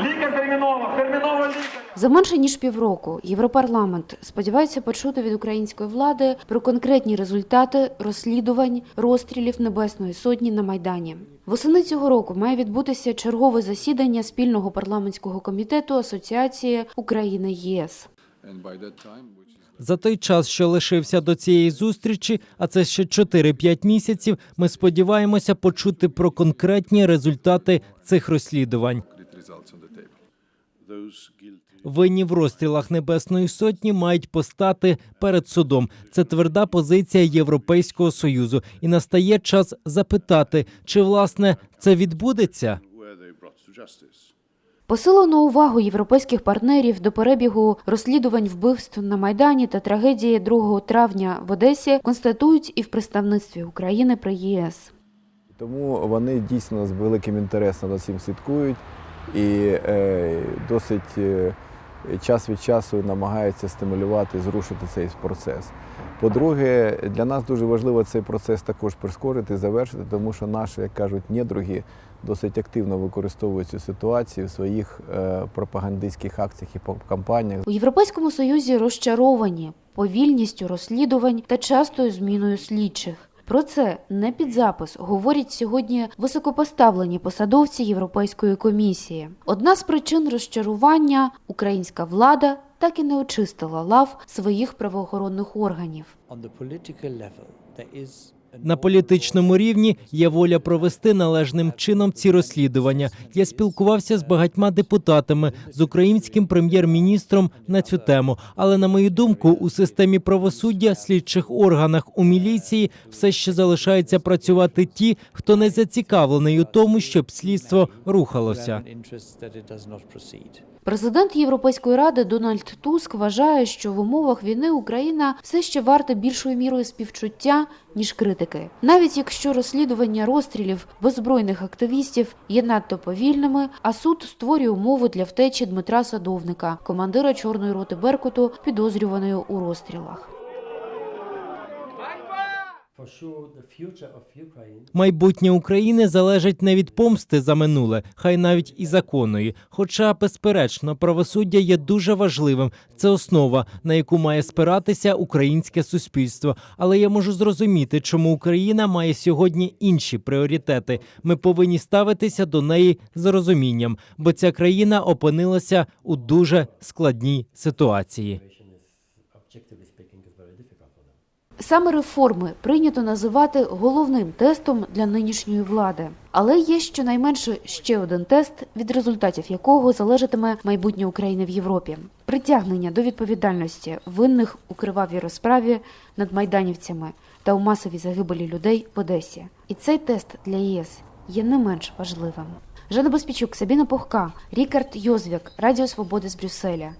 Лікар терміново. За менше ніж півроку Європарламент сподівається почути від української влади про конкретні результати розслідувань розстрілів Небесної Сотні на Майдані. Восени цього року має відбутися чергове засідання спільного парламентського комітету Асоціації Україна ЄС. За той час, що лишився до цієї зустрічі, а це ще 4-5 місяців, ми сподіваємося почути про конкретні результати цих розслідувань. Винні в розстрілах Небесної Сотні мають постати перед судом. Це тверда позиція Європейського союзу, і настає час запитати, чи власне це відбудеться. Посилену увагу європейських партнерів до перебігу розслідувань вбивств на Майдані та трагедії 2 травня в Одесі констатують і в представництві України при ЄС. Тому вони дійсно з великим інтересом за цим слідкують і е, досить е, час від часу намагаються стимулювати, зрушити цей процес. По-друге, для нас дуже важливо цей процес також прискорити, завершити, тому що наші, як кажуть, недруги досить активно використовують цю ситуацію в своїх е, пропагандистських акціях і кампаніях. У Європейському Союзі розчаровані повільністю розслідувань та частою зміною слідчих. Про це не під запис говорять сьогодні високопоставлені посадовці Європейської комісії. Одна з причин розчарування українська влада так і не очистила лав своїх правоохоронних органів. on the political level, there is На політичному рівні є воля провести належним чином ці розслідування. Я спілкувався з багатьма депутатами, з українським прем'єр-міністром на цю тему. Але на мою думку, у системі правосуддя, слідчих органах у міліції все ще залишаються працювати ті, хто не зацікавлений у тому, щоб слідство рухалося. Президент Європейської ради Дональд Туск вважає, що в умовах війни Україна все ще варта більшою мірою співчуття ніж критики, навіть якщо розслідування розстрілів беззбройних активістів є надто повільними, а суд створює умови для втечі Дмитра Садовника, командира чорної роти Беркуту, підозрюваної у розстрілах. Майбутнє України залежить не від помсти за минуле, хай навіть і законної. Хоча, безперечно, правосуддя є дуже важливим. Це основа, на яку має спиратися українське суспільство. Але я можу зрозуміти, чому Україна має сьогодні інші пріоритети. Ми повинні ставитися до неї з розумінням, бо ця країна опинилася у дуже складній ситуації. Саме реформи прийнято називати головним тестом для нинішньої влади. Але є щонайменше ще один тест, від результатів якого залежатиме майбутнє України в Європі: притягнення до відповідальності винних у кривавій розправі над майданівцями та у масовій загибелі людей в Одесі. І цей тест для ЄС є не менш важливим. Жанна Безпічук, Сабіна Пухка, Рікард Йозвік, Радіо Свободи з Брюсселя.